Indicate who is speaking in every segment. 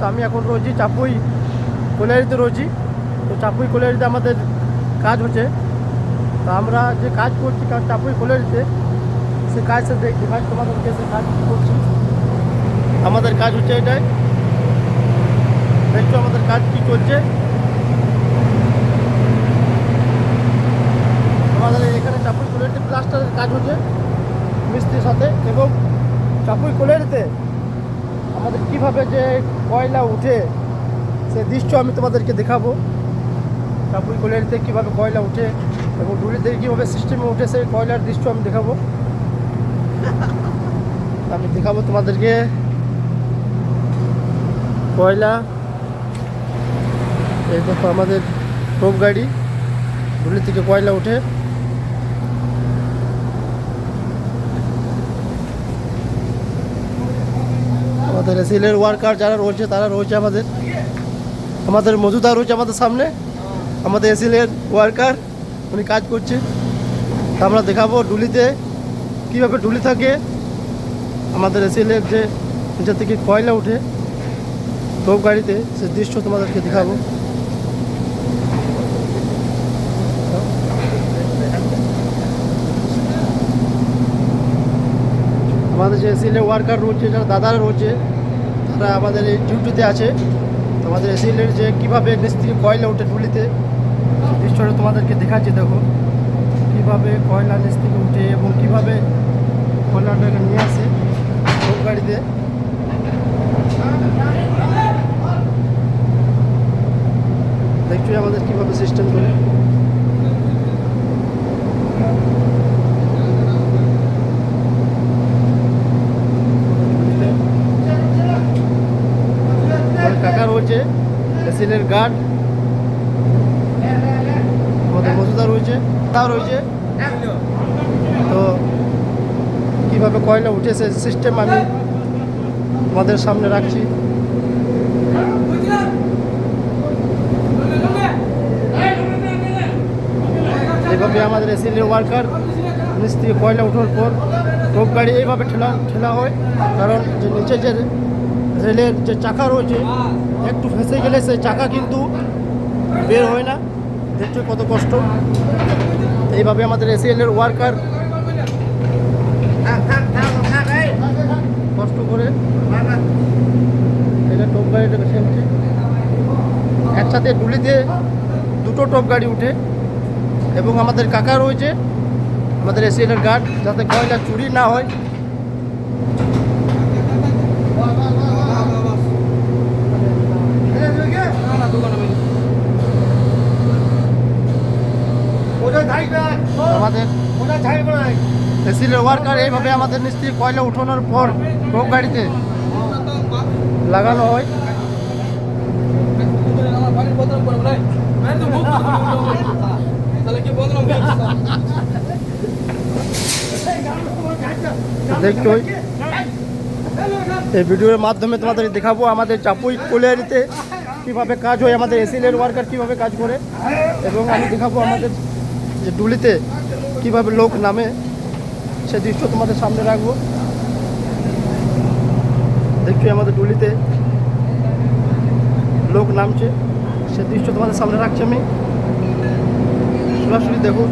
Speaker 1: তো আমি এখন রয়েছি চাপুই কোলারিতে রয়েছি। তো চাপুই কোলারিতে আমাদের কাজ হচ্ছে। তো আমরা যে কাজ করছি কাজ চাপুই কোলারিতে সে কাজটা দেখ- দেখাচ্ছি তোমাদেরকে সে কাজ করছি। আমাদের কাজ হচ্ছে এটাই। দেখছ আমাদের কাজ কী চলছে। আমাদের এখানে চাপুই কোলারিতে প্লাস্টারের কাজ হচ্ছে মিস্ত্রির সাথে এবং চাপুই কোলারিতে কীভাবে যে কয়লা উঠে, সে দৃশ্য আমি তোমাদেরকে দেখাবো। চাপুই কোলারিতে কীভাবে কয়লা উঠে এবং ডুলিতে কীভাবে সিস্টেমে উঠে সেই কয়লার দৃশ্য আমি দেখাবো। আমি দেখাবো তোমাদেরকে কয়লা। এই দেখো আমাদের টোপ গাড়ি ডুলি থেকে কয়লা উঠে। আমাদের এসিলের ওয়ার্কার যারা রয়েছে, তারা রয়েছে আমাদের। আমাদের মজুদা রয়েছে আমাদের সামনে। আমাদের এসিলের ওয়ার্কার, উনি কাজ করছে। আমরা দেখাবো ডুলিতে কীভাবে ডুলি থাকে। আমাদের এসিলের যে নিচে থেকে কয়লা উঠে টোপ গাড়িতে, সে দৃশ্য তোমাদেরকে দেখাবো। আমাদের যে এসিলের ওয়ার্কার রয়েছে, যারা দাদারা রয়েছে তারা আমাদের এই ডিউটিতে আছে। তোমাদের এসিলের যে কীভাবে থেকে কয়লা উঠে টুলিতে নিশ্চয় তোমাদেরকে দেখাচ্ছি, দেখো। কীভাবে কয়লা নিচ থেকে উঠে এবং কীভাবে কয়লাটাকে নিয়ে আসে। গাড়িতে দেখছ আমাদের কীভাবে সিস্টেম করে আমাদের কাকা রয়েছে মেশিনের গার্ড। আমাদের মজুদা রয়েছে, তা রয়েছে। তো কীভাবে কয়লা উঠেছে সিস্টেম আমি আমাদের সামনে রাখছি। এইভাবে আমাদের এসিলের ওয়ার্কার থেকে কয়লা ওঠার পর টোপ গাড়ি এইভাবে ঠেলা ঠেলা হয়। কারণ যে নিচে যে রেলের যে চাকা রয়েছে, একটু ফেঁসে গেলে সেই চাকা কিন্তু বের হয় না। দেখছ কত কষ্ট। এইভাবে আমাদের এসিএলের ওয়ার্কার কষ্ট করে এটা টপ গাড়িটাকে ফেলছে একসাথে ডুলিতে দুটো টপ গাড়ি উঠে। এবং আমাদের কাকা রয়েছে, আমাদের এসিএলের গার্ড যাতে কয়লা চুরি না হয়। এসিলের ওয়ার্কার এইভাবে আমাদের মিস্ত্রি কয়লা উঠানোর পর ট্রক গাড়িতে লাগানো হয়। দেখতে এই ভিডিওর মাধ্যমে তোমাদের দেখাবো আমাদের চাপুই কোলিয়ারিতে কীভাবে কাজ হয়, আমাদের এসিলের ওয়ার্কার কীভাবে কাজ করে। এবং আমি দেখাবো আমাদের যে ডুলিতে কীভাবে লোক নামে, সে দৃশ্য তোমাদের সামনে রাখব। দেখছি আমাদের ডুলিতে লোক নামছে, সে দৃশ্য তোমাদের সামনে রাখছি আমি। সরাসরি দেখো,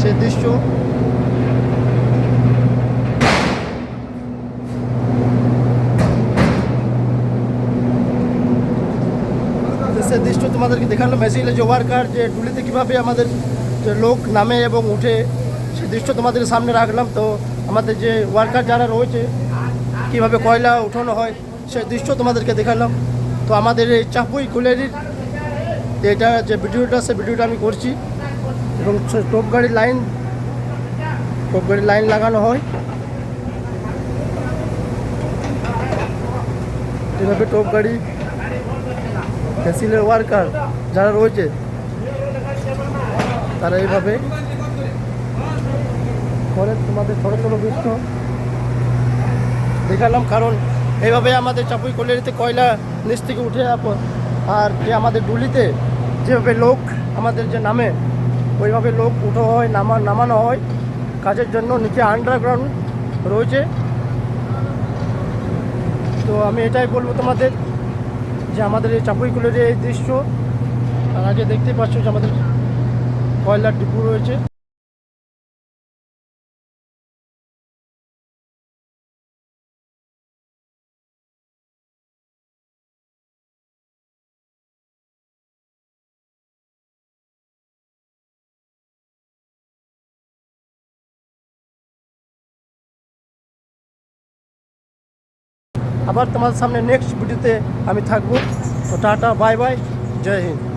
Speaker 1: সে দৃশ্য। সে দৃশ্য তোমাদেরকে দেখাল মেশিনে যে ওয়ার্কার যে ডুলিতে কীভাবে আমাদের যে লোক নামে এবং উঠে সে দৃশ্য তোমাদের সামনে রাখলাম। তো আমাদের যে ওয়ার্কার যারা রয়েছে, কীভাবে কয়লা উঠানো হয়, সে দৃশ্য তোমাদেরকে দেখালাম। তো আমাদের এই চাপুই কুলেরির এটা যে ভিডিওটা, সে ভিডিওটা আমি করছি। এবং টোপ গাড়ির লাইন, টোপ গাড়ির লাইন লাগানো হয়। এভাবে টোপ গাড়ি ফেসিলের ওয়ার্কার যারা রয়েছে তারা এইভাবে করে তোমাদের ছোটো ছোটো দৃশ্য দেখালাম কারণ এইভাবে আমাদের চাপুই কলেরিতে কয়লা নিচ থেকে উঠে আর যে আমাদের ডুলিতে যেভাবে লোক আমাদের যে নামে, ওইভাবে লোক উঠো হয়, নামা নামানো হয়। কাজের জন্য নিচে আন্ডারগ্রাউন্ড রয়েছে। তো আমি এটাই বলব তোমাদের যে আমাদের এই চাপুইকুলের এই দৃশ্য। আর আগে দেখতেই পাচ্ছ যে আমাদের কয়লার ডিপু রয়েছে। আবার তোমার সামনে নেক্সট ভিডিওতে আমি থাকব। তো tata bye bye Jai Hind.